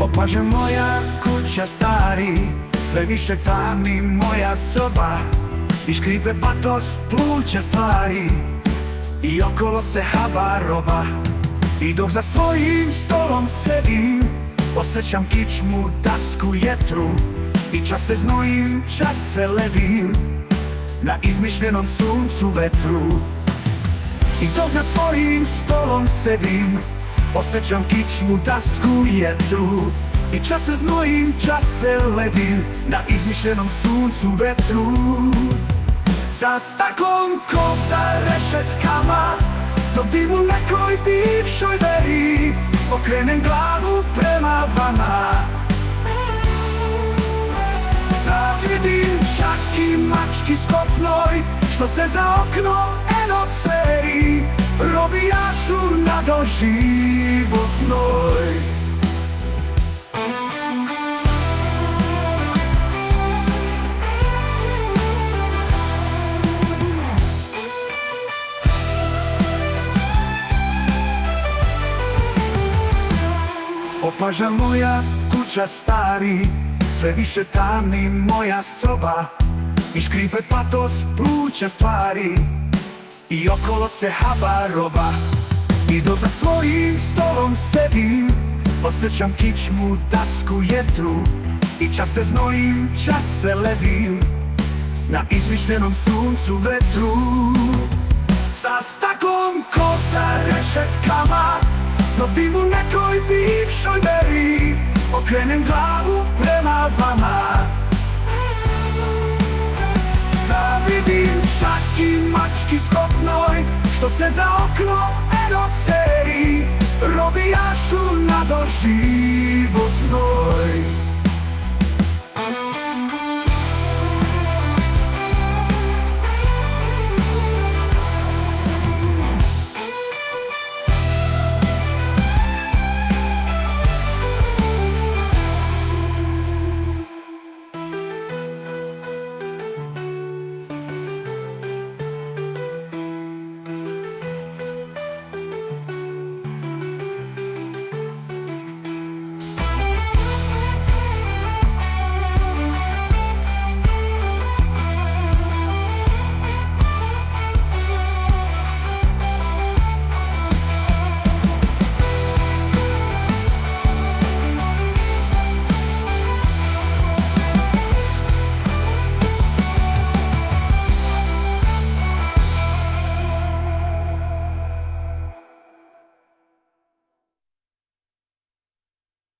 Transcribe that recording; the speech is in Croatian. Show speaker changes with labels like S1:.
S1: Opaže moja kuća stari Sve više tami moja soba. I škripe patos pluća stvari. I okolo se haba roba. I dok za svojim stolom sedim Osjećam kičmu, dasku, jetru. I čas se znojim, čas se ledim Na izmišljenom suncu vetru. I dok za svojim stolom sedim Osjećam kičmu, dasku, jetru I čas se znojim, čas se ledim Na izmišljenom suncu vetru. Sa staklom ko sa rešetkama Dobijem u nekoj bivšoj veri Okrenem glavu prema vama. Zavidim čak i mački skopnoj Što se za okno eno ceri Robijašu na doživotnoj Opaža moja kuća stari Sve više tamni moja soba. I škripe patos pluća stvari I okolo se haba roba I dok za svojim stolom sedim Osjećam kičmu, dasku, jetru. I čas se znojim, čas se ledim Na izmišljenom suncu vetru. Sa staklom ko sa rešetkama Dobim u nekoj bivšoj veri Okrenem glavu prema vama. Zavidim čak i mački skopnoj Što se za okno eno ceri Robijašu na doživotnoj